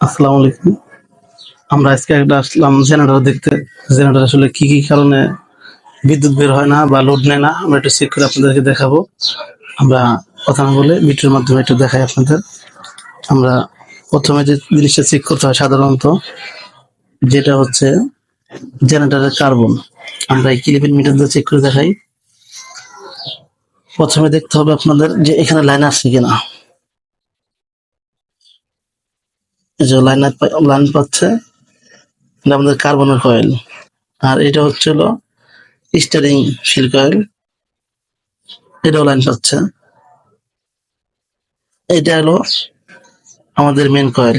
আসসালামু আলাইকুম। আমরা আজকে একটা আসলাম জেনারেটর দেখতে। জেনারেটর আসলে কি কি কারণে বিদ্যুৎ বের হয় না বা লোড নেয় না, আমরা একটু চেক করে আপনাদেরকে দেখাবো। আমরা কথা না বলে ভিডিওর মাধ্যমে একটু দেখাই আপনাদের। আমরা প্রথমে যে জিনিসটা চেক করতে হয় সাধারণত, যেটা হচ্ছে জেনারেটরের কার্বন। আমরা এই কিলিপিন মিটার দিয়ে চেক করে দেখাই। প্রথমে দেখতে হবে আপনাদের যে এখানে লাইন আসছে কিনা এই যে লাইন লাইন পাচ্ছে, এটা আমাদের কার্বনের কয়েল আর এটা হচ্ছে হলো স্টারিং শিল কয়েল এটাও লাইন পাচ্ছে। এটা হলো আমাদের মেন কয়েল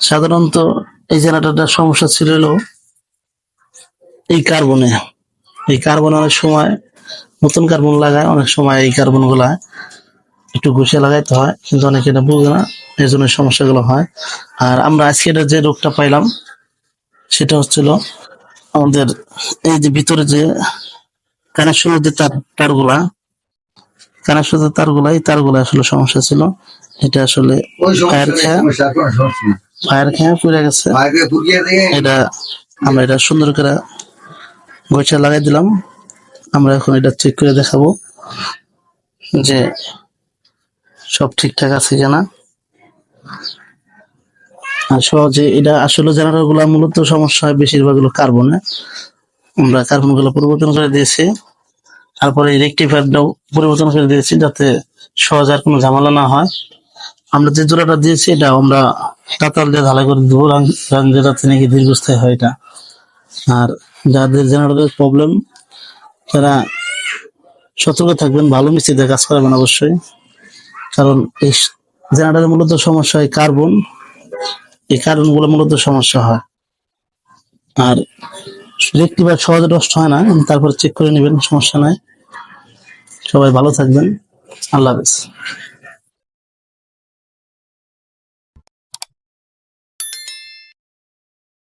সাধারণত এই জেনারেটরটার সমস্যা ছিল হলো এই কার্বনে এই কার্বন অনেক সময় নতুন কার্বন লাগায়, অনেক সময় এই কার্বনগুলা একটু ঘুষে লাগাইতে হয় কিন্তু অনেকে এটা বুঝে না এই জন্য সমস্যাগুলো হয়। আর আমরা আজকে যে রোগটা পাইলাম সেটা হচ্ছিল আমাদের এই যে ভিতরে যে কানেকশনের যে তার তারগুলা কানেকশনের তারগুলা এই তারগুলা আসলে সমস্যা ছিল। এটা আসলে ফায়ার খেয়া ফায়ার খেয়া পুড়ে গেছে। এটা আমরা এটা সুন্দর করে গোছা লাগাই দিলাম। আমরা এখন এটা চেক করে দেখাবো যে সব ঠিকঠাক আছে কিনা আর সহজে এটা আসলে জেনারেলগুলা মূলত সমস্যা হয় বেশিরভাগগুলো কার্বনে আমরা কার্বনগুলো পরিবর্তন করে দিয়েছি। তারপরে রেক্টিফায়ারটাও পরিবর্তন করে দিয়েছি যাতে সহজ আর কোনো ঝামেলা না হয়। আমরা যে জোড়াটা দিয়েছি এটা আমরা কাতাল দিয়ে ঢালাই করে দেবো রং যেটাতে নাকি দীর্ঘস্থায়ী হয় এটা। আর যাদের জেনারেলের প্রবলেম তারা সতর্ক থাকবেন, ভালো মিস্ত্রিতে কাজ করাবেন অবশ্যই। কারণ এই জেনারেলের মূলত সমস্যা হয় কার্বন। এই কার্বনগুলো মূলত সমস্যা হয়। আর রেক্টিফায়ার সহজে নষ্ট হয় না তারপর চেক করে নেবেন, সমস্যা নাই। সবাই ভালো থাকবেন। আল্লাহ হাফেজ।